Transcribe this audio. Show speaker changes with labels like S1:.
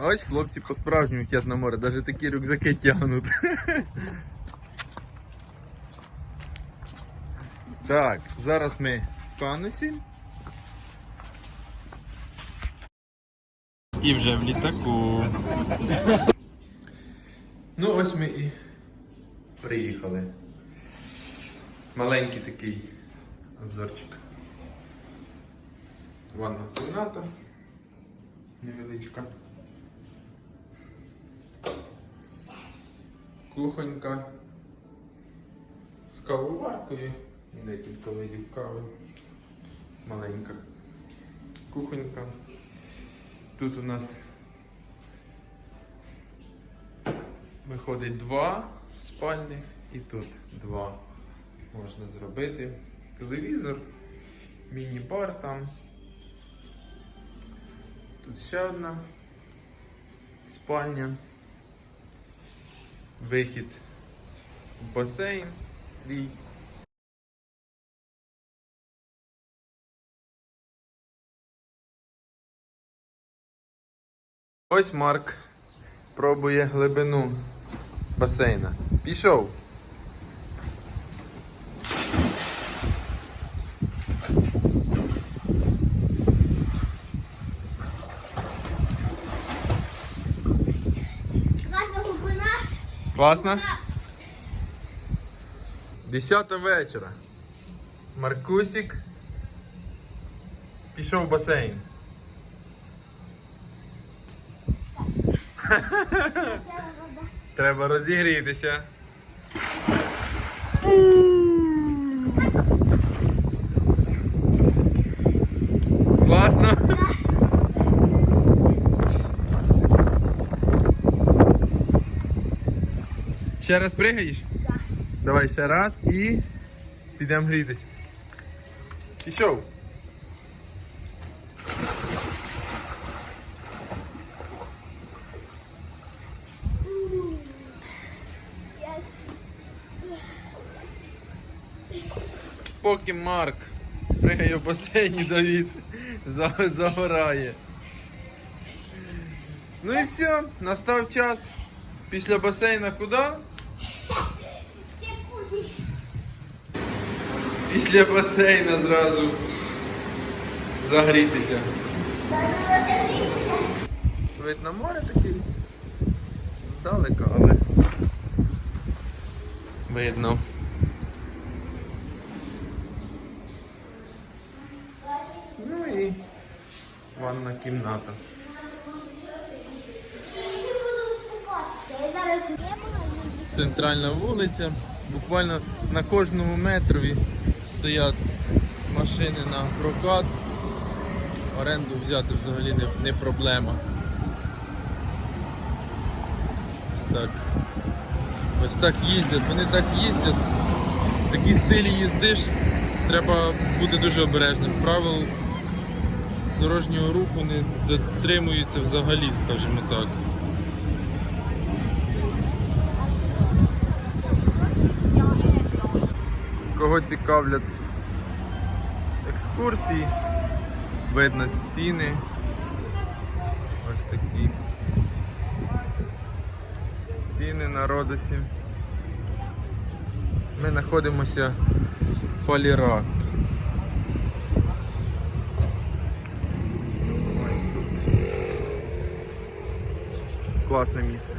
S1: Ось хлопці по-справжньому хотять на море, навіть такі рюкзаки тягнуть. Так, зараз ми в Канусі. І вже в літаку. Ну, ось ми і приїхали. Маленький такий обзорчик. Ванна кімната. Невеличка. Кухонька з кавоваркою. Декілька видів кави. Маленька. Кухонька. Тут у нас виходить два спальних і тут два можна зробити. Телевізор, міні-бар там. Тут ще одна спальня. Вихід в басейн свій. Ось Марк пробує глибину басейна. Пішов. Класно? Десята вечора. Маркусик пішов в басейн. Треба розігрітися. Класно. Ще раз пригаєш?
S2: Да.
S1: Давай ще раз і підемо грітися. Пішов. Поки Марк пригає в басейні, Давід загорає. Ну і все, настав час після басейна куди? Після басейна зразу загрітися. Вид на море такий здалека, але видно. Ну і ванна кімната. Центральна вулиця. Буквально на кожному метрові стоять машини на прокат. Оренду взяти взагалі не, не проблема. Так. Ось так їздять, вони так їздять. В такій стилі їздиш, треба бути дуже обережним. Правил дорожнього руху не дотримуються взагалі, скажімо так. Кого цікавлять екскурсії, видно ціни. Ось такі. Ціни на Родосі. Ми знаходимося в Фалірак. Ось тут. Класне місце.